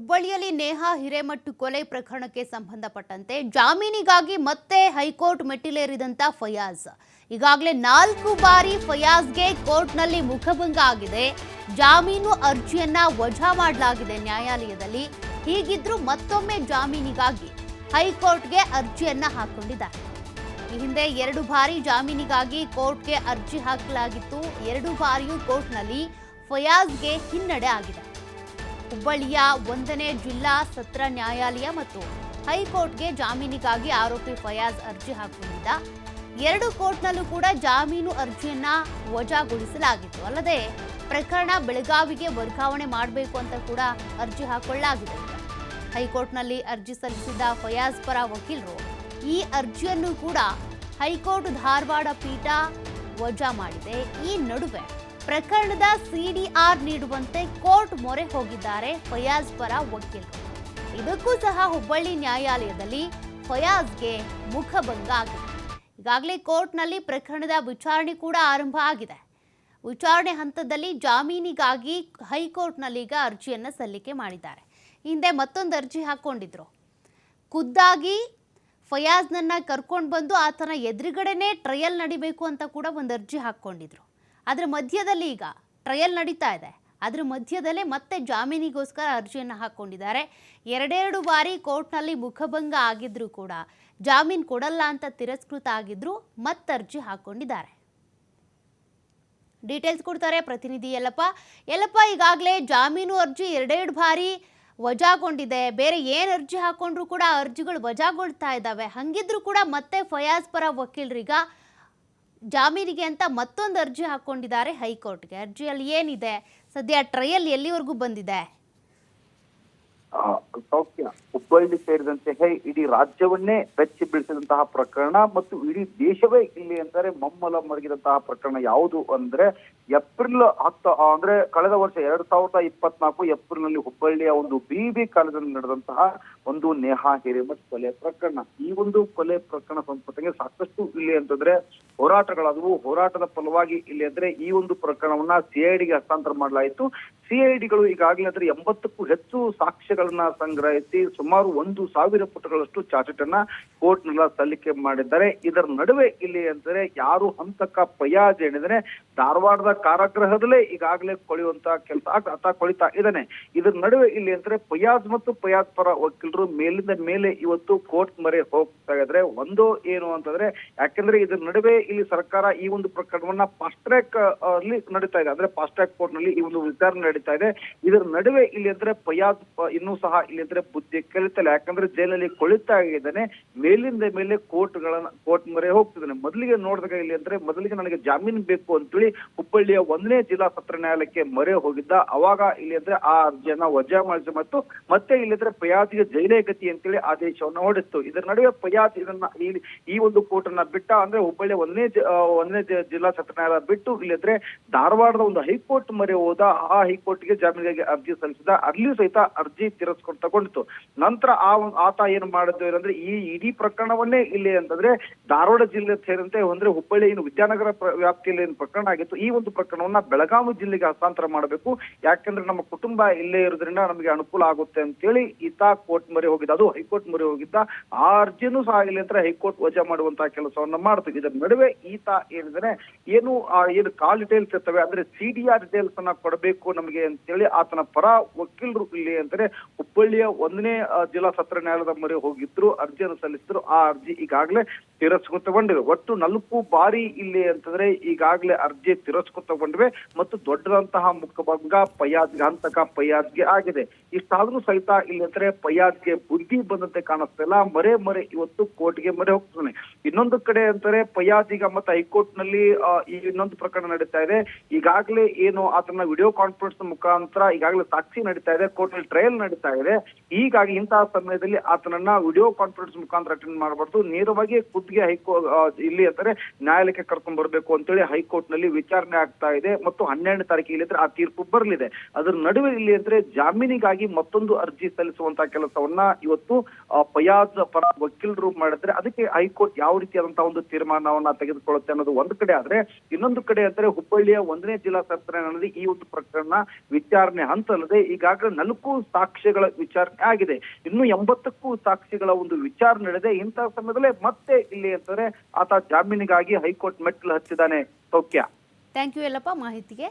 ಹುಬ್ಬಳ್ಳಿಯಲ್ಲಿ ನೇಹಾ ಹಿರೇಮಠ್ ಕೊಲೆ ಪ್ರಕರಣಕ್ಕೆ ಸಂಬಂಧಪಟ್ಟಂತೆ ಜಾಮೀನಿಗಾಗಿ ಮತ್ತೆ ಹೈಕೋರ್ಟ್ ಮೆಟ್ಟಿಲೇರಿದಂತ ಫಯಾಜ್. ಈಗಾಗಲೇ ನಾಲ್ಕು ಬಾರಿ ಫಯಾಜ್ಗೆ ಕೋರ್ಟ್ನಲ್ಲಿ ಮುಖಭಂಗ ಆಗಿದೆ. ಜಾಮೀನು ಅರ್ಜಿಯನ್ನ ವಜಾ ಮಾಡಲಾಗಿದೆ ನ್ಯಾಯಾಲಯದಲ್ಲಿ. ಹೀಗಿದ್ರೂ ಮತ್ತೊಮ್ಮೆ ಜಾಮೀನಿಗಾಗಿ ಹೈಕೋರ್ಟ್ಗೆ ಅರ್ಜಿಯನ್ನ ಹಾಕೊಂಡಿದ್ದಾರೆ. ಈ ಹಿಂದೆ ಎರಡು ಬಾರಿ ಜಾಮೀನಿಗಾಗಿ ಕೋರ್ಟ್ಗೆ ಅರ್ಜಿ ಹಾಕಲಾಗಿತ್ತು. ಎರಡು ಬಾರಿಯೂ ಕೋರ್ಟ್ನಲ್ಲಿ ಫಯಾಜ್ಗೆ ಹಿನ್ನಡೆ ಆಗಿದೆ. ಹುಬ್ಬಳ್ಳಿಯ ಒಂದನೇ ಜಿಲ್ಲಾ ಸತ್ರ ನ್ಯಾಯಾಲಯ ಮತ್ತು ಹೈಕೋರ್ಟ್ಗೆ ಜಾಮೀನಿಗಾಗಿ ಆರೋಪಿ ಫಯಾಜ್ ಅರ್ಜಿ ಹಾಕಿಕೊಂಡಿದ್ದ ಎರಡು ಕೋರ್ಟ್ನಲ್ಲೂ ಕೂಡ ಜಾಮೀನು ಅರ್ಜಿಯನ್ನ ವಜಾಗೊಳಿಸಲಾಗಿತ್ತು. ಅಲ್ಲದೆ ಪ್ರಕರಣ ಬೆಳಗಾವಿಗೆ ವರ್ಗಾವಣೆ ಮಾಡಬೇಕು ಅಂತ ಕೂಡ ಅರ್ಜಿ ಹಾಕೊಳ್ಳಲಾಗಿದೆ. ಹೈಕೋರ್ಟ್ನಲ್ಲಿ ಅರ್ಜಿ ಸಲ್ಲಿಸಿದ್ದ ಫಯಾಜ್ ಪರ ವಕೀಲರು ಈ ಅರ್ಜಿಯನ್ನು ಕೂಡ ಹೈಕೋರ್ಟ್ ಧಾರವಾಡ ಪೀಠ ವಜಾ ಮಾಡಿದೆ. ಈ ನಡುವೆ ಪ್ರಕರಣದ ಸಿಡಿಆರ್ ನೀಡುವಂತೆ ಕೋರ್ಟ್ ಮೊರೆ ಹೋಗಿದ್ದಾರೆ ಫಯಾಜ್ ಪರ ವಕೀಲರು ಇದಕ್ಕೂ ಸಹ ಹುಬ್ಬಳ್ಳಿ ನ್ಯಾಯಾಲಯದಲ್ಲಿ ಫಯಾಜ್ಗೆ ಮುಖಭಂಗ ಆಗಿದೆ. ಈಗಾಗಲೇ ಕೋರ್ಟ್ನಲ್ಲಿ ಪ್ರಕರಣದ ವಿಚಾರಣೆ ಕೂಡ ಆರಂಭ ಆಗಿದೆ. ವಿಚಾರಣೆ ಹಂತದಲ್ಲಿ ಜಾಮೀನಿಗಾಗಿ ಹೈಕೋರ್ಟ್ನಲ್ಲಿ ಈಗ ಅರ್ಜಿಯನ್ನು ಸಲ್ಲಿಕೆ ಮಾಡಿದ್ದಾರೆ. ಹಿಂದೆ ಮತ್ತೊಂದು ಅರ್ಜಿ ಹಾಕೊಂಡಿದ್ರು ಖುದ್ದಾಗಿ ಫಯಾಜ್ನನ್ನ ಕರ್ಕೊಂಡು ಬಂದು ಆತನ ಎದುರುಗಡೆನೇ ಟ್ರಯಲ್ ನಡಿಬೇಕು ಅಂತ ಕೂಡ ಒಂದು ಅರ್ಜಿ ಹಾಕ್ಕೊಂಡಿದ್ರು. ಅದರ ಮಧ್ಯದಲ್ಲಿ ಈಗ ಟ್ರಯಲ್ ನಡೀತಾ ಇದೆ. ಅದರ ಮಧ್ಯದಲ್ಲೇ ಮತ್ತೆ ಜಾಮೀನಿಗೋಸ್ಕರ ಅರ್ಜಿಯನ್ನು ಹಾಕ್ಕೊಂಡಿದ್ದಾರೆ ಎರಡೆರಡು ಬಾರಿ ಕೋರ್ಟ್ನಲ್ಲಿ ಮುಖಭಂಗ ಆಗಿದ್ರೂ ಕೂಡ ಜಾಮೀನು ಕೊಡಲ್ಲ ಅಂತ ತಿರಸ್ಕೃತ ಆಗಿದ್ರು ಮತ್ತೆ ಅರ್ಜಿ ಹಾಕ್ಕೊಂಡಿದ್ದಾರೆ ಡೀಟೇಲ್ಸ್ ಕೊಡ್ತಾರೆ ಪ್ರತಿನಿಧಿ ಯಲ್ಲಪ್ಪ. ಯಲ್ಲಪ್ಪ, ಈಗಾಗಲೇ ಜಾಮೀನು ಅರ್ಜಿ ಎರಡೆರಡು ಬಾರಿ ವಜಾಗೊಂಡಿದೆ. ಬೇರೆ ಏನು ಅರ್ಜಿ ಹಾಕೊಂಡ್ರು ಕೂಡ ಅರ್ಜಿಗಳು ವಜಾಗೊಳ್ತಾ ಇದ್ದಾವೆ. ಹಂಗಿದ್ರು ಕೂಡ ಮತ್ತೆ ಫಯಾಜ್ ಪರ ವಕೀಲರೀಗ ಜಾಮೀನಿಗೆ ಅಂತ ಮತ್ತೊಂದು ಅರ್ಜಿ ಹಾಕೊಂಡಿದ್ದಾರೆ ಹೈಕೋರ್ಟ್ಗೆ. ಅರ್ಜಿಯಲ್ಲಿ ಏನಿದೆ? ಸದ್ಯ ಟ್ರಯಲ್ ಎಲ್ಲಿವರೆಗೂ ಬಂದಿದೆ? ಸೌಖ್ಯ, ಹುಬ್ಬಳ್ಳಿ ಸೇರಿದಂತೆ, ಹೇ, ಇಡೀ ರಾಜ್ಯವನ್ನೇ ಬೆಚ್ಚಿ ಬೀಳಿಸಿದಂತಹ ಪ್ರಕರಣ ಮತ್ತು ಇಡೀ ದೇಶವೇ ಇಲ್ಲಿ ಅಂದರೆ ಮಮ್ಮಲ ಮರಗಿದಂತಹ ಪ್ರಕರಣ ಯಾವುದು ಅಂದ್ರೆ ಏಪ್ರಿಲ್ ಹತ್ತು ಅಂದ್ರೆ ಕಳೆದ ವರ್ಷ ಎರಡ್ ಸಾವಿರದ ಇಪ್ಪತ್ನಾಲ್ಕು ಏಪ್ರಿಲ್ನಲ್ಲಿ ಹುಬ್ಬಳ್ಳಿಯ ಒಂದು ಬಿಬಿ ಕಾಲೇಜಲ್ಲಿ ನಡೆದಂತಹ ಒಂದು ನೇಹಾ ಹಿರೇಮಠ್ ಕೊಲೆ ಪ್ರಕರಣ. ಈ ಒಂದು ಕೊಲೆ ಪ್ರಕರಣ ಸಂಪತ್ತಿಗೆ ಸಾಕಷ್ಟು ಇಲ್ಲಿ ಅಂತಂದ್ರೆ ಹೋರಾಟಗಳಾದವು. ಹೋರಾಟದ ಫಲವಾಗಿ ಇಲ್ಲಿ ಅಂದ್ರೆ ಈ ಒಂದು ಪ್ರಕರಣವನ್ನ ಸಿಐಡಿಗೆ ಹಸ್ತಾಂತರ ಮಾಡಲಾಯಿತು. ಸಿಐಡಿಗಳು ಈಗಾಗಲೇ ಅಂದ್ರೆ ಎಂಬತ್ತಕ್ಕೂ ಹೆಚ್ಚು ಸಾಕ್ಷ್ಯಗಳನ್ನ ಸಂಗ್ರಹಿಸಿ ಸುಮಾರು ಒಂದು ಸಾವಿರ ಪುಟಗಳಷ್ಟು ಚಾರ್ಜ್ ಅನ್ನ ಕೋರ್ಟ್ ನೆಲ್ಲ ಸಲ್ಲಿಕೆ ಮಾಡಿದ್ದಾರೆ. ಇದರ ನಡುವೆ ಇಲ್ಲಿ ಅಂದ್ರೆ ಯಾರು ಹಂತಕ ಪಯಾಜ್ ಏನಿದ್ರೆ ಧಾರವಾಡದ ಕಾರಾಗೃಹದಲ್ಲೇ ಈಗಾಗಲೇ ಕೊಳೆಯುವಂತ ಕೆಲಸ ಆತ ಕೊಳಿತಾ ಇದ್ದಾನೆ. ಇದರ ನಡುವೆ ಇಲ್ಲಿ ಅಂದ್ರೆ ಪಯಾಜ್ ಮತ್ತು ಪಯಾಜ್ ಪರ ವಕೀಲರು ಮೇಲಿಂದ ಮೇಲೆ ಇವತ್ತು ಕೋರ್ಟ್ ಮರೆ ಹೋಗ್ತಾ ಇದ್ರೆ ಒಂದು ಏನು ಅಂತಂದ್ರೆ, ಯಾಕೆಂದ್ರೆ ಇದರ ನಡುವೆ ಇಲ್ಲಿ ಸರ್ಕಾರ ಈ ಒಂದು ಪ್ರಕರಣವನ್ನ ಫಾಸ್ಟ್ ಟ್ರ್ಯಾಕ್ ಅಲ್ಲಿ ನಡೀತಾ ಇದೆ. ಅಂದ್ರೆ ಫಾಸ್ಟ್ ಟ್ರ್ಯಾಕ್ ಕೋರ್ಟ್ನಲ್ಲಿ ಈ ಒಂದು ವಿಚಾರಣೆ ನಡೀತಾ ಇದೆ. ಇದರ ನಡುವೆ ಇಲ್ಲಿ ಅಂದ್ರೆ ಪಯಾಜ್ ಇನ್ನೂ ಸಹ ಇಲ್ಲಿ ಅಂದ್ರೆ ಬುದ್ಧಿ ಕಲಿತಲ್ಲ ಯಾಕಂದ್ರೆ ಜೈಲಲ್ಲಿ ಕೊಳಿತಾ ಇದ್ದಾನೆ ಮೇಲಿಂದ ಮೇಲೆ ಕೋರ್ಟ್ ಗಳನ್ನ ಕೋರ್ಟ್ ಮೊರೆ ಹೋಗ್ತಿದ್ದಾನೆ. ಮೊದಲಿಗೆ ನೋಡಿದಾಗ ಇಲ್ಲಿ ಅಂದ್ರೆ ಮೊದಲಿಗೆ ನನಗೆ ಜಾಮೀನು ಬೇಕು ಅಂತೇಳಿ ಹುಬ್ಬಳ್ಳಿಯ ಒಂದನೇ ಜಿಲ್ಲಾ ಸತ್ರ ನ್ಯಾಯಾಲಯಕ್ಕೆ ಮೊರೆ ಹೋಗಿದ್ದ. ಅವಾಗ ಇಲ್ಲಿ ಅಂದ್ರೆ ಆ ಅರ್ಜಿಯನ್ನ ವಜಾ ಮಾಡಿಸಿ ಮತ್ತು ಮತ್ತೆ ಇಲ್ಲಿ ಅಂದ್ರೆ ಫಯಾಜ್ಗೆ ಜೈಲೇ ಗತಿ ಅಂತೇಳಿ ಆದೇಶವನ್ನ ಹೊಡಿತ್ತು ಇದರ ನಡುವೆ ಪಯಾತಿ ಇದನ್ನ ಈ- ಒಂದು ಕೋರ್ಟ್ ಅನ್ನ ಬಿಟ್ಟ ಅಂದ್ರೆ ಹುಬ್ಬಳ್ಳಿ ಒಂದನೇ ಒಂದನೇ ಜಿಲ್ಲಾ ಸತ್ರ ನ್ಯಾಯಾಲಯ ಬಿಟ್ಟು ಇಲ್ಲಿ ಅಂದ್ರೆ ಧಾರವಾಡದ ಒಂದು ಹೈಕೋರ್ಟ್ ಮೊರೆ ಹೋದ. ಆ ಹೈಕೋರ್ಟ್ಗೆ ಜಾಮೀನಿಗಾಗಿ ಅರ್ಜಿ ಸಲ್ಲಿಸಿದ. ಅಲ್ಲಿಯೂ ಸಹಿತ ಅರ್ಜಿ ತಿರಸ್ಕೊಂಡು ತಗೊಂಡಿತ್ತು ನಂತರ ಆ ಆತ ಏನು ಮಾಡಿದ್ದು ಏನಂದ್ರೆ ಈ ಇಡೀ ಪ್ರಕರಣವನ್ನೇ ಇಲ್ಲಿ ಅಂತಂದ್ರೆ ಧಾರವಾಡ ಜಿಲ್ಲೆ ಸೇರಿದಂತೆ ಅಂದ್ರೆ ಹುಬ್ಬಳ್ಳಿ ಏನು ವಿದ್ಯಾನಗರ ವ್ಯಾಪ್ತಿಯಲ್ಲಿ ಏನು ಪ್ರಕರಣ ಆಗಿತ್ತು, ಈ ಒಂದು ಪ್ರಕರಣವನ್ನ ಬೆಳಗಾವಿ ಜಿಲ್ಲೆಗೆ ಹಸ್ತಾಂತರ ಮಾಡಬೇಕು. ಯಾಕಂದ್ರೆ ನಮ್ಮ ಕುಟುಂಬ ಇಲ್ಲೇ ಇರೋದ್ರಿಂದ ನಮಗೆ ಅನುಕೂಲ ಆಗುತ್ತೆ ಅಂತೇಳಿ ಈತ ಕೋರ್ಟ್ ಮೊರೆ ಹೋಗಿದ್ದ, ಅದು ಹೈಕೋರ್ಟ್ ಮೊರೆ ಹೋಗಿದ್ದ ಆ ಅರ್ಜಿನೂ ಸಹ ಇಲ್ಲಿ ಅಂತ ಹೈಕೋರ್ಟ್ ವಜಾ ಮಾಡುವಂತಹ ಕೆಲಸವನ್ನ ಮಾಡ್ತು. ಇದರ ನಡುವೆ ಈತ ಏನಿದ್ರೆ ಏನು ಏನು ಕಾಲ್ ಡೀಟೇಲ್ಸ್ ಇರ್ತವೆ, ಅಂದ್ರೆ ಸಿ ಡಿ ಆರ್ ಡಿಟೇಲ್ಸ್ ಅನ್ನ ಕೊಡಬೇಕು ನಮಗೆ ಅಂತೇಳಿ ಆತನ ಪರ ವಕೀಲರು ಇಲ್ಲಿ ಅಂದ್ರೆ ಹುಬ್ಬಳ್ಳಿಯ ಒಂದನೇ ಜಿಲ್ಲಾ ಸತ್ರ ನ್ಯಾಯಾಲಯದ ಮೊರೆ ಹೋಗಿದ್ರು, ಅರ್ಜಿಯನ್ನು ಸಲ್ಲಿಸಿದ್ರು. ಆ ಅರ್ಜಿ ಈಗಾಗಲೇ ತಿರಸ್ಕೃತಗೊಂಡಿವೆ ಒಟ್ಟು ನಾಲ್ಕು ಬಾರಿ ಇಲ್ಲಿ ಅಂತಂದ್ರೆ ಈಗಾಗಲೇ ಅರ್ಜಿ ತಿರಸ್ಕೃತಗೊಂಡಿವೆ ಮತ್ತು ದೊಡ್ಡದಂತಹ ಮುಖಭಂಗ ಪಯಾಜ್ಗೆ ಹಂತಕ ಪಯಾಜ್ಗೆ ಆಗಿದೆ. ಇಷ್ಟಾದ್ರೂ ಸಹಿತ ಇಲ್ಲಿ ಅಂದ್ರೆ ಪಯಾಜ್ಗೆ ಬುದ್ಧಿ ಬಂದಂತೆ ಕಾಣಿಸ್ತಿಲ್ಲ ಮರೆ ಮರೆ ಇವತ್ತು ಕೋರ್ಟ್ಗೆ ಮರೆ ಹೋಗ್ತಾನೆ ಇನ್ನೊಂದು ಕಡೆ ಅಂತಾರೆ ಪಯಾಜ್ ಈಗ ಮತ್ತೆ ಹೈಕೋರ್ಟ್ನಲ್ಲಿ ಈ ಇನ್ನೊಂದು ಪ್ರಕರಣ ನಡೀತಾ ಇದೆ. ಈಗಾಗಲೇ ಏನು ಆತನ ವಿಡಿಯೋ ಕಾನ್ಫರೆನ್ಸ್ ಮುಖಾಂತರ ಈಗಾಗಲೇ ಸಾಕ್ಷಿ ನಡೀತಾ ಇದೆ. ಕೋರ್ಟ್ನಲ್ಲಿ ಟ್ರಯಲ್ ನಡೀತಾ ಇದೆ ಹೀಗಾಗಿ ಇಂತಹ ಸಮಯದಲ್ಲಿ ಆತನನ್ನ ವಿಡಿಯೋ ಕಾನ್ಫರೆನ್ಸ್ ಮುಖಾಂತರ ಅಟೆಂಡ್ ಮಾಡಬಾರ್ದು. ನೇರವಾಗಿ ಖುದ್ಗೆ ಹೈಕೋರ್ಟ್ ಇಲ್ಲಿ ಅಂದರೆ ನ್ಯಾಯಾಲಯಕ್ಕೆ ಕರ್ಕೊಂಡ್ ಬರಬೇಕು ಅಂತೇಳಿ ಹೈಕೋರ್ಟ್ನಲ್ಲಿ ವಿಚಾರಣೆ ಆಗ್ತಾ ಇದೆ ಮತ್ತು ಹನ್ನೆರಡು ತಾರೀಕಿಗೆ ಇಲ್ಲಿದ್ರೆ ಆ ತೀರ್ಪು ಬರಲಿದೆ. ಅದರ ನಡುವೆ ಇಲ್ಲಿ ಅಂದ್ರೆ ಜಾಮೀನಿಗಾಗಿ ಮತ್ತೊಂದು ಅರ್ಜಿ ಸಲ್ಲಿಸುವಂತಹ ಕೆಲಸವನ್ನ ಇವತ್ತು ಫಯಾಜ್ ಪರ ವಕೀಲರು ಮಾಡಿದ್ರೆ ಅದಕ್ಕೆ ಹೈಕೋರ್ಟ್ ಯಾವ ರೀತಿಯಾದಂತಹ ಒಂದು ತೀರ್ಮಾನವನ್ನ ತೆಗೆದುಕೊಳ್ಳುತ್ತೆ ಅನ್ನೋದು ಒಂದು ಕಡೆ ಆದ್ರೆ, ಇನ್ನೊಂದು ಕಡೆ ಅಂದ್ರೆ ಹುಬ್ಬಳ್ಳಿಯ ಒಂದನೇ ಜಿಲ್ಲಾ ಸತ್ರ ಈ ಒಂದು ಪ್ರಕರಣ ವಿಚಾರಣೆ ಹಂತಲ್ಲದೆ ಈಗಾಗಲೇ ನಾಲ್ಕು ಸಾಕ್ಷ್ಯಗಳ ವಿಚಾರ ಆಗಿದೆ. ಇನ್ನು ಎಂಬತ್ತಕ್ಕೂ ಸಾಕ್ಷಿಗಳ ಒಂದು ವಿಚಾರ ನಡೆದಿದೆ ಇಂತಹ ಸಮಯದಲ್ಲೇ ಮತ್ತೆ ಇಲ್ಲಿ ಅಂತಂದ್ರೆ ಆತ ಜಾಮೀನಿಗಾಗಿ ಹೈಕೋರ್ಟ್ ಮೆಟ್ಟಿಲು ಹತ್ತಿದ್ದಾನೆ. ಸೌಖ್ಯ. ಥ್ಯಾಂಕ್ ಯು ಎಲ್ಲಪ್ಪ ಮಾಹಿತಿಗೆ.